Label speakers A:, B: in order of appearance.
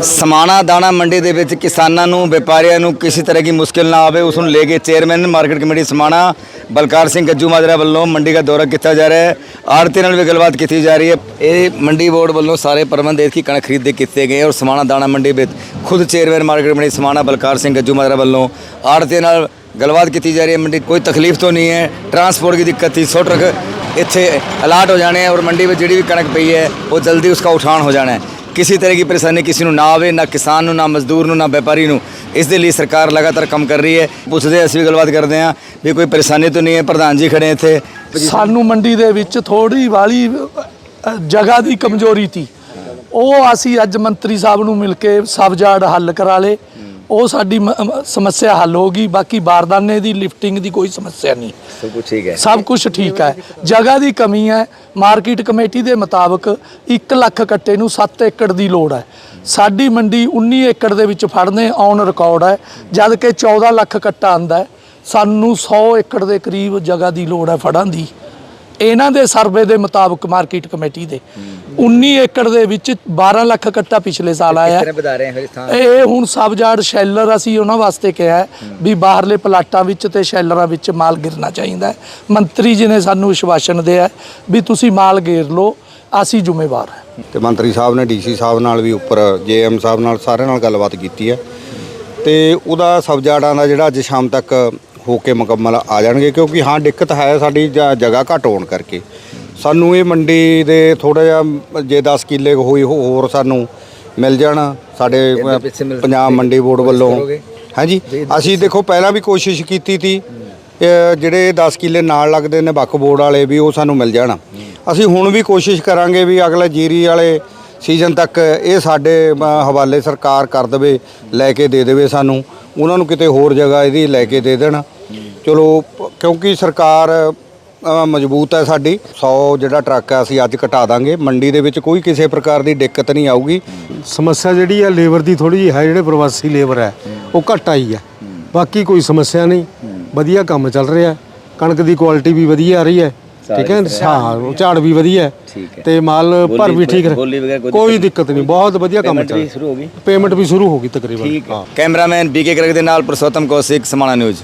A: ਸਮਾਣਾ ਦਾਣਾ ਮੰਡੀ ਦੇ ਵਿੱਚ ਕਿਸਾਨਾਂ ਨੂੰ, ਵਪਾਰੀਆਂ ਨੂੰ ਕਿਸੇ ਤਰ੍ਹਾਂ ਦੀ ਮੁਸ਼ਕਲ ਨਾ ਆਵੇ, ਉਸ ਨੂੰ ਲੈ ਕੇ chairman, market committee Samana, Balkar Singh Gajju Majra ਵੱਲੋਂ ਮੰਡੀ ਦਾ ਦੌਰਾ ਕੀਤਾ ਜਾ ਰਿਹਾ ਹੈ। ਆੜਤੀ ਨਾਲ ਵੀ ਗੱਲਬਾਤ ਕੀਤੀ ਜਾ ਰਹੀ ਹੈ। ਇਹ ਮੰਡੀ ਬੋਰਡ ਵੱਲੋਂ ਸਾਰੇ ਪ੍ਰਬੰਧ ਇਸਕੀ ਕਣਕ ਖਰੀਦ ਦੇ ਕੀਤੇ ਗਏ ਔਰ ਸਮਾਣਾ ਦਾਣਾ ਮੰਡੀ ਵਿੱਚ ਖੁਦ chairman, market committee Samana, Balkar Singh Gajju Majra ਵੱਲੋਂ ਆੜਤੀ ਨਾਲ ਗੱਲਬਾਤ ਕੀਤੀ ਜਾ ਰਹੀ ਹੈ। ਮੰਡੀ ਕੋਈ ਤਕਲੀਫ ਤੋਂ ਨਹੀਂ ਹੈ। ਟਰਾਂਸਪੋਰਟ ਦੀ ਦਿੱਕਤ ਸੀ। 100 ਟਰੱਕ ਇੱਥੇ ਅਲਾਟ ਹੋ ਜਾਣੇ ਔਰ ਮੰਡੀ ਵਿੱਚ ਜਿਹੜੀ ਵੀ ਕਣਕ ਪਈ ਹੈ, ਉਹ ਜਲਦੀ ਉਸਕਾ ਉਠਾਣ ਹੋ ਜਾਣਾ ਹੈ। ਕਿਸੇ ਤਰ੍ਹਾਂ ਦੀ ਪਰੇਸ਼ਾਨੀ ਕਿਸੇ ਨੂੰ ਨਾ ਆਵੇ, ਨਾ ਕਿਸਾਨ ਨੂੰ, ਨਾ ਮਜ਼ਦੂਰ ਨੂੰ, ਨਾ ਵਪਾਰੀ ਨੂੰ, ਇਸ ਦੇ ਲਈ ਸਰਕਾਰ ਲਗਾਤਾਰ ਕੰਮ ਕਰ ਰਹੀ ਹੈ। ਪੁੱਛਦੇ ਅਸੀਂ ਵੀ ਗੱਲਬਾਤ ਕਰਦੇ ਹਾਂ ਵੀ ਕੋਈ ਪਰੇਸ਼ਾਨੀ ਤਾਂ ਨਹੀਂ ਹੈ, ਪ੍ਰਧਾਨ ਜੀ ਖੜੇ ਇੱਥੇ।
B: ਸਾਨੂੰ ਮੰਡੀ ਦੇ ਵਿੱਚ ਥੋੜੀ ਵਾਲੀ ਜਗ੍ਹਾ ਦੀ ਕਮਜ਼ੋਰੀ ਸੀ। ਉਹ ਅਸੀਂ ਅੱਜ ਮੰਤਰੀ ਸਾਹਿਬ ਨੂੰ ਮਿਲ ਕੇ ਸਬਜਾੜ ਹੱਲ ਕਰਾ ਲੇ ਉਹ ਸਾਡੀ ਮ- ਸਮੱਸਿਆ ਹੱਲ ਹੋ ਗਈ ਬਾਕੀ ਬਾਰਦਾਨੇ ਦੀ ਲਿਫਟਿੰਗ ਦੀ ਕੋਈ ਸਮੱਸਿਆ ਨਹੀਂ।
A: ਸਭ ਕੁਝ ਠੀਕ ਹੈ।
B: ਸਭ ਕੁਝ ਠੀਕ ਹੈ। ਜਗ੍ਹਾ ਦੀ ਕਮੀ ਹੈ ਮਾਰਕੀਟ ਕਮੇਟੀ ਦੇ ਮੁਤਾਬਕ 1 ਲੱਖ ਕੱਟੇ ਨੂੰ 7 ਏਕੜ ਦੀ ਲੋੜ ਹੈ। ਸਾਡੀ ਮੰਡੀ 19 ਏਕੜ ਦੇ ਵਿੱਚ ਫੜਨੇ ਔਨ ਰਿਕਾਰਡ ਹੈ। ਜਦ ਕਿ 14 ਲੱਖ ਕੱਟਾ ਆਂਦਾ ਹੈ ਸਾਨੂੰ 100 ਏਕੜ ਦੇ ਕਰੀਬ ਜਗ੍ਹਾ ਦੀ ਲੋੜ ਹੈ ਫੜਨ ਦੀ। ਇਹਨਾਂ ਦੇ ਸਰਵੇ ਦੇ ਮੁਤਾਬਕ ਮਾਰਕੀਟ ਕਮੇਟੀ ਦੇ। 19 ਏਕੜ ਦੇ ਵਿੱਚ 12 ਲੱਖ ਕੱਟਾ ਪਿਛਲੇ ਸਾਲ ਆਇਆ। ਹੈ।
A: ਵਧਾ ਰਹੇ ਹਾਂ ਫਿਰ ਥਾਂ?
B: ਇਹ ਹੁਣ ਸਬਜਾਰਡ ਸ਼ੈਲਰ ਅਸੀਂ ਉਹਨਾਂ ਵਾਸਤੇ ਕਿਹਾ ਵੀ ਬਾਹਰਲੇ ਪਲਾਟਾਂ ਵਿੱਚ ਤੇ ਸ਼ੈਲਰਾਂ ਵਿੱਚ ਮਾਲ ਗਿਰਨਾ ਚਾਹੀਦਾ ਹੈ। ਮੰਤਰੀ ਜੀ ਨੇ ਸਾਨੂੰ ਵਿਸ਼ਵਾਸਨ ਦਿਆ ਹੈ ਵੀ ਤੁਸੀਂ ਮਾਲ ਗੇਰ ਲਓ ਅਸੀਂ ਜ਼ਿੰਮੇਵਾਰ ਹਾਂ।
C: ਤੇ ਮੰਤਰੀ ਸਾਹਿਬ ਨੇ ਡੀਸੀ ਸਾਹਿਬ ਨਾਲ ਵੀ ਉੱਪਰ ਜੇਐਮ ਸਾਹਿਬ ਨਾਲ ਸਾਰਿਆਂ ਨਾਲ ਗੱਲਬਾਤ ਕੀਤੀ ਹੈ। ਤੇ ਉਹਦਾ ਸਬਜਾੜਾਂ ਦਾ ਜਿਹੜਾ ਅੱਜ ਸ਼ਾਮ ਤੱਕ ਹੋ ਕੇ ਮੁਕੰਮਲ ਆ ਜਾਣਗੇ ਕਿਉਂਕਿ ਹਾਂ ਦਿੱਕਤ ਹੈ ਸਾਡੀ ਜ- ਜਗ੍ਹਾ ਘੱਟ ਹੋਣ ਕਰਕੇ। ਸਾਨੂੰ ਇਹ ਮੰਡੀ ਦੇ ਥੋੜਾ ਜਿਹਾ ਜੇ 10 ਕਿੱਲੇ ਕੁ ਹੋਈ ਹੋ- ਹੋਰ ਸਾਨੂੰ ਮਿਲ ਜਾਣ ਸਾਡੇ
A: ਇਹਦੇ ਪਿੱਛੇ ਮਿਲ
C: ਪੰਜਾਬ ਮੰਡੀ ਬੋਰਡ ਵੱਲੋਂ।
A: ਕਰੋਗੇ?
C: ਹਾਂਜੀ ਅਸੀਂ ਦੇਖੋ ਪਹਿਲਾਂ ਵੀ ਕੋਸ਼ਿਸ਼ ਕੀਤੀ ਤੀ ਜਿਹੜੇ 10 ਕਿੱਲੇ ਨਾਲ ਲੱਗਦੇ ਨੇ ਬੱਕ ਬੋਰਡ ਵਾਲੇ ਵੀ ਉਹ ਸਾਨੂੰ ਮਿਲ ਜਾਣ। ਅਸੀਂ ਹੁਣ ਵੀ ਕੋਸ਼ਿਸ਼ ਕਰਾਂਗੇ ਵੀ ਅਗਲੇ ਜੀਰੀ ਵਾਲੇ ਸੀਜ਼ਨ ਤੱਕ ਇਹ ਸਾਡੇ ਹਵਾਲੇ ਸਰਕਾਰ ਕਰ ਦੇਵੇ ਲੈ ਕੇ ਦੇ ਦੇਵੇ ਸਾਨੂੰ। ਉਹਨਾਂ ਨੂੰ ਕਿਤੇ ਹੋਰ ਜਗ੍ਹਾ ਇਹਦੀ ਲੈ ਕੇ ਦੇ ਦੇਣ। ਚਲੋ ਕਿਉਂਕਿ ਸਰਕਾਰ ਮਜ਼ਬੂਤ ਹੈ ਸਾਡੀ। 100 ਜਿਹੜਾ ਟਰੱਕ ਆ ਅਸੀਂ ਅੱਜ ਘਟਾ ਦਾਂਗੇ। ਮੰਡੀ ਦੇ ਵਿੱਚ ਕੋਈ ਕਿਸੇ ਪ੍ਰਕਾਰ ਦੀ ਦਿੱਕਤ ਨਹੀਂ ਆਊਗੀ।
D: ਸਮੱਸਿਆ ਜਿਹੜੀ ਹੈ ਲੇਬਰ ਦੀ ਥੋੜੀ ਜਿਹੀ ਹੈ ਜਿਹੜੇ ਪ੍ਰਵਾਸੀ ਲੇਬਰ ਹੈ ਉਹ ਘੱਟ ਆਈ ਹੈ। ਬਾਕੀ ਕੋਈ ਸਮੱਸਿਆ ਨਹੀਂ। ਵਧੀਆ ਕੰਮ ਚੱਲ ਰਿਹਾ ਕਣਕ ਦੀ ਕੁਆਲਿਟੀ ਵੀ ਵਧੀਆ ਆ ਰਹੀ ਹੈ। ਠੀਕ ਹੈ ਹਾਂ ਝਾੜ ਵੀ ਵਧੀਆ ਹੈ।
A: ਹੈ।
D: ਤੇ ਮਾਲ ਭਰ ਵੀ ਠੀਕ ਹੈ।
A: ਕੋਈ
D: ਦਿੱਕਤ ਨਹੀਂ। ਬਹੁਤ ਵਧੀਆ ਕੰਮ ਚੱਲ
A: ਹੋ ਗਈ?
D: ਪੇਮੈਂਟ ਵੀ ਸ਼ੁਰੂ ਹੋ ਗਈ ਤਕਰੀਬਨ।
A: ਠੀਕ ਹੈ। ਕੈਮਰਾਮੈਨ ਬੀਕੇ ਕਰਕ ਦੇ ਨਾਲ ਪ੍ਰਸੋਤਮ ਕੌਸ਼ਿਕ ਸਮਾਣਾ ਨਿਊਜ਼।